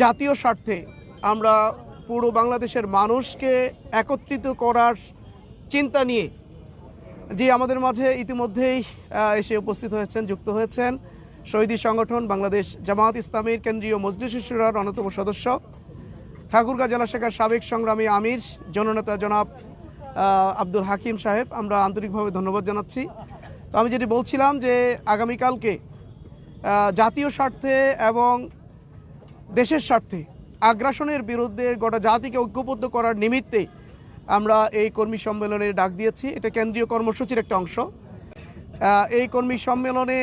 জাতীয় স্বার্থে আমরা পুরো বাংলাদেশের মানুষকে একত্রিত করার চিন্তা নিয়ে যে আমাদের মাঝে ইতিমধ্যেই এসে উপস্থিত হয়েছেন, যুক্ত হয়েছেন শহীদী সংগঠন বাংলাদেশ জামায়াত ইসলামীর কেন্দ্রীয় মজলিস শুরার অন্যতম সদস্য ঠাকুরগাঁ জেলা শাখার সাবেক সংগ্রামী আমির, জননেতা জনাব আব্দুল হাকিম সাহেব, আমরা আন্তরিকভাবে ধন্যবাদ জানাচ্ছি। তো আমি যেটি বলছিলাম যে আগামীকালকে জাতীয় স্বার্থে এবং দেশের স্বার্থে আগ্রাসনের বিরুদ্ধে গোটা জাতিকে ঐক্যবদ্ধ করার নিমিত্তে আমরা এই কর্মী সম্মেলনের ডাক দিয়েছি। এটা কেন্দ্রীয় কর্মসূচির একটা অংশ। এই কর্মী সম্মেলনে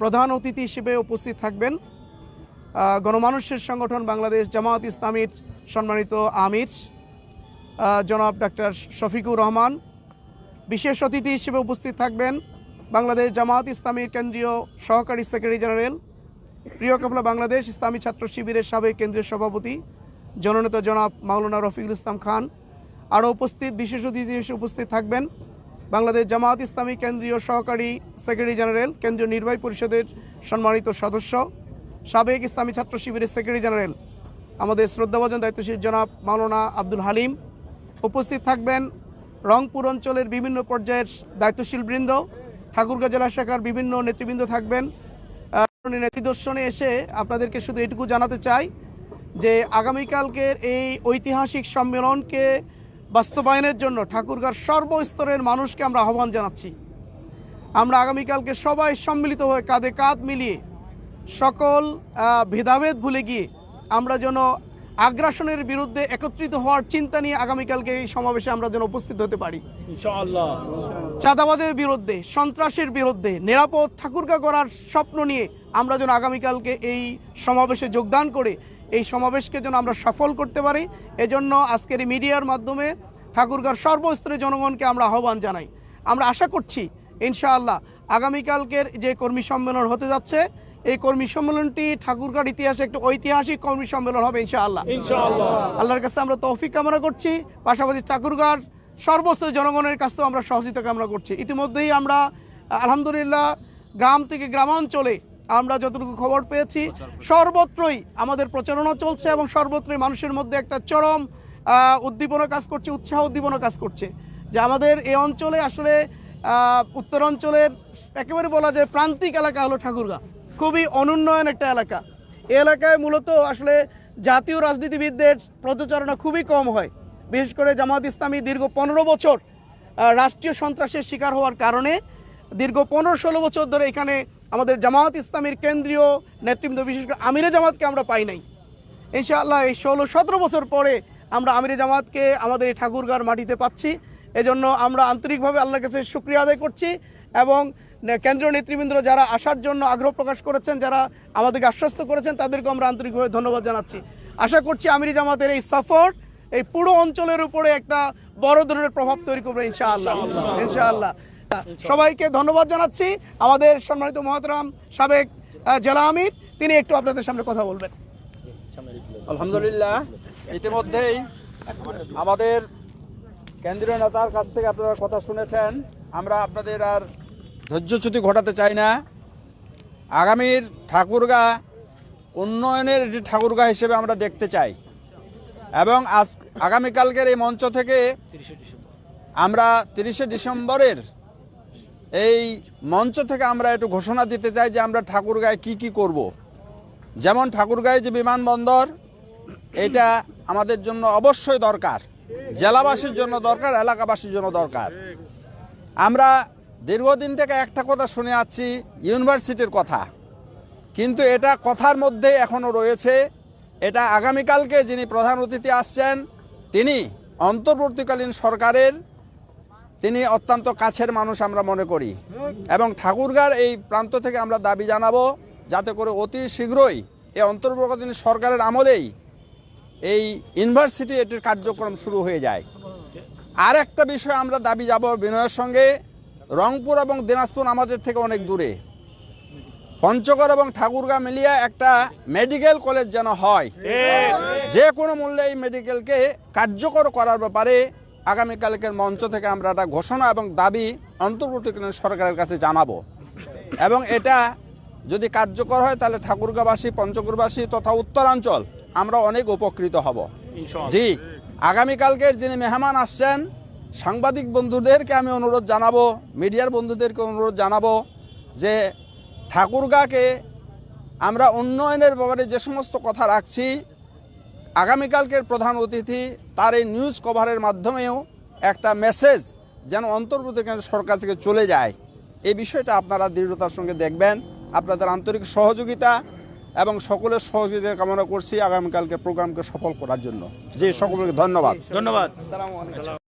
প্রধান অতিথি হিসেবে উপস্থিত থাকবেন গণমানুষের সংগঠন বাংলাদেশ জামায়াত ইসলামীর সম্মানিত আমির জনাব ডাক্তার শফিকুর রহমান। বিশেষ অতিথি হিসেবে উপস্থিত থাকবেন বাংলাদেশ জামায়াত ইসলামীর কেন্দ্রীয় সহকারী সেক্রেটারি জেনারেল প্রিয় কাপলা বাংলাদেশ, ইসলামী ছাত্র শিবিরের সাবেক কেন্দ্রীয় সভাপতি, জননেতা জনাব মাওলানা রফিকুল ইসলাম খান। আরও উপস্থিত, বিশেষ অতিথি হিসেবে উপস্থিত থাকবেন বাংলাদেশ জামায়াত ইসলামী কেন্দ্রীয় সহকারী সেক্রেটারি জেনারেল, কেন্দ্রীয় নির্বাহী পরিষদের সম্মানিত সদস্য, সাবেক ইসলামী ছাত্র শিবিরের সেক্রেটারি জেনারেল, আমাদের শ্রদ্ধাভাজন দায়িত্বশীল জনাব মাওলানা আব্দুল হালিম। উপস্থিত থাকবেন রংপুর অঞ্চলের বিভিন্ন পর্যায়ের দায়িত্বশীল বৃন্দ, ঠাকুরগাঁ জেলা শাখার বিভিন্ন নেতৃবৃন্দ থাকবেন আহ, নেতৃদর্শনে এসে আপনাদেরকে শুধু এটুকু জানাতে চাই যে আগামীকালকের এই ঐতিহাসিক সম্মেলনকে বাস্তবায়নের জন্য ঠাকুরগার সর্বস্তরের মানুষকে আমরা আহ্বান জানাচ্ছি। আমরা আগামীকালকে সবাই সম্মিলিত হয়ে কাঁধে কাঁধ মিলিয়ে সকল ভেদাভেদ ভুলে গিয়ে আমরা যেন আগ্রাসনের বিরুদ্ধে একত্রিত হওয়ার চিন্তা নিয়ে আগামীকালকে এই সমাবেশে আমরা যেন উপস্থিত হতে পারি। ইনশাআল্লাহ। চাঁদাবাজের বিরুদ্ধে সন্ত্রাসের বিরুদ্ধে নিরাপদ ঠাকুরগা করার স্বপ্ন নিয়ে আমরা যেন আগামীকালকে এই সমাবেশে যোগদান করে এই সমাবেশকে যেন আমরা সফল করতে পারি। এজন্য আজকের এই মিডিয়ার মাধ্যমে ঠাকুরগার সর্বস্তরের জনগণকে আমরা আহ্বান জানাই। আমরা আশা করছি ইনশাআল্লাহ আগামীকালকের যে কর্মী সম্মেলন হতে যাচ্ছে এই কর্মী সম্মেলনটি ঠাকুরগার ইতিহাসে একটা ঐতিহাসিক কর্মী সম্মেলন হবে ইনশাআল্লাহ। আল্লাহর কাছে আমরা তৌফিক কামনা করছি পাশাপাশি ঠাকুরগাঁর সর্বস্তর জনগণের কাছেও আমরা সহযোগিতা কামনা করছি। ইতিমধ্যেই আমরা আলহামদুলিল্লাহ গ্রাম থেকে গ্রামাঞ্চলে আমরা যতটুকু খবর পেয়েছি সর্বত্রই আমাদের প্রচারণা চলছে এবং সর্বত্রই মানুষের মধ্যে একটা চরম উদ্দীপনা কাজ করছে উৎসাহ উদ্দীপনা কাজ করছে। যে আমাদের এই অঞ্চলে আসলে উত্তরাঞ্চলের একেবারে বলা যায় প্রান্তিক এলাকা হলো ঠাকুরগাঁ। খুবই অনুন্নয়ন একটা এলাকা। এই এলাকায় মূলত আসলে জাতীয় রাজনীতিবিদদের প্রচারণা খুবই কম হয়। বিশেষ করে জামাত ইসলামী দীর্ঘ পনেরো বছর রাষ্ট্রীয় সন্ত্রাসের শিকার হওয়ার কারণে দীর্ঘ পনেরো ষোলো বছর ধরে এখানে আমাদের জামাত ইসলামীর কেন্দ্রীয় নেতৃবৃন্দ, বিশেষ করে আমিরে জামাতকে আমরা পাই নাই। ইনশাআল্লাহ এই ষোলো সতেরো বছর পরে আমরা আমিরে জামাতকে আমাদের এই ঠাকুরগাঁর মাটিতে পাচ্ছি। এজন্য আমরা আন্তরিকভাবে আল্লাহর কাছে শুক্রিয়া আদায় করছি এবং কেন্দ্রীয় নেতৃবৃন্দ যারা আসার জন্য আগ্রহ প্রকাশ করেছেন, যারা আমাদেরকে আশ্বস্ত করেছেন তাদেরকে আমরা আন্তরিকভাবে ধন্যবাদ জানাচ্ছি। আশা করছি আমিরি জামাতের এই সফর এই পুরো অঞ্চলের উপরে একটা বড় ধরনের প্রভাব তৈরি করবে, ইনশাআল্লাহ। ইনশাআল্লাহ। সবাইকে ধন্যবাদ জানাচ্ছি। আমাদের সম্মানিত মহাতরাম সাবেক জেলা আমির, তিনি একটু আপনাদের সামনে কথা বলবেন। আলহামদুলিল্লাহ। ইতিমধ্যেই আমাদের কেন্দ্রীয় নেতার কাছ থেকে আপনারা কথা শুনেছেন। আমরা আপনাদের আর ধৈর্যচ্যুতি ঘটাতে চাই না। আগামীর ঠাকুরগা, উন্নয়নের একটি ঠাকুরগা হিসেবে আমরা দেখতে চাই। এবং আজ, আগামীকালকের এই মঞ্চ থেকে আমরা তিরিশে ডিসেম্বরের এই মঞ্চ থেকে আমরা একটু ঘোষণা দিতে চাই যে আমরা ঠাকুরগাঁয় কি কি করব। যেমন ঠাকুরগাঁয় যে বিমানবন্দর, এটা আমাদের জন্য অবশ্যই দরকার। জেলাবাসীর জন্য দরকার, এলাকাবাসীর জন্য দরকার। আমরা দীর্ঘদিন থেকে একটা কথা শুনে আসছি, ইউনিভার্সিটির কথা। কিন্তু এটা কথার মধ্যে এখনও রয়েছে, এটা আগামীকালকে যিনি প্রধান অতিথি আসছেন, তিনি অন্তর্বর্তীকালীন সরকারের, তিনি অত্যন্ত কাছের মানুষ আমরা মনে করি। এবং ঠাকুরগার এই প্রান্ত থেকে আমরা দাবি জানাব, যাতে করে অতি শীঘ্রই এই অন্তর্বর্তীকালীন সরকারের আমলেই এই ইউনিভার্সিটি এটির কার্যক্রম শুরু হয়ে যায়। আর একটা বিষয় আমরা দাবি যাব বিনয়ের সঙ্গে, রংপুর এবং দিনাজপুর আমাদের থেকে অনেক দূরে। পঞ্চগড় এবং ঠাকুরগাঁ মিলিয়ে একটা মেডিকেল কলেজ যেন হয়। যে কোনো মূল্যে এই মেডিকেলকে কার্যকর করার ব্যাপারে আগামীকালকের মঞ্চ থেকে আমরা একটা ঘোষণা এবং দাবি অন্তর্বর্তীকালীন সরকারের কাছে জানাব। এবং এটা যদি কার্যকর হয়, তাহলে ঠাকুরগাঁবাসী পঞ্চগড়বাসী তথা উত্তরাঞ্চল আমরা অনেক উপকৃত হব। জি আগামীকালকের যিনি মেহমান আসছেন সাংবাদিক বন্ধুদেরকে আমি অনুরোধ জানাব মিডিয়ার বন্ধুদেরকে অনুরোধ জানাব যে ঠাকুরগাকে আমরা উন্নয়নের ব্যাপারে যে সমস্ত কথা রাখছি আগামীকালকের প্রধান অতিথি তার এই নিউজ কভারের মাধ্যমেও একটা মেসেজ যেন অন্তর্ভুক্ত অন্তর্বর্তীকালীন সরকার থেকে চলে যায়। এই বিষয়টা আপনারা দৃঢ়তার সঙ্গে দেখবেন আপনাদের আন্তরিক সহযোগিতা এবং সকলের সহযোগিতা কামনা করছি আগামীকালকে প্রোগ্রামকে সফল করার জন্য। যে সকলকে ধন্যবাদ। ধন্যবাদ।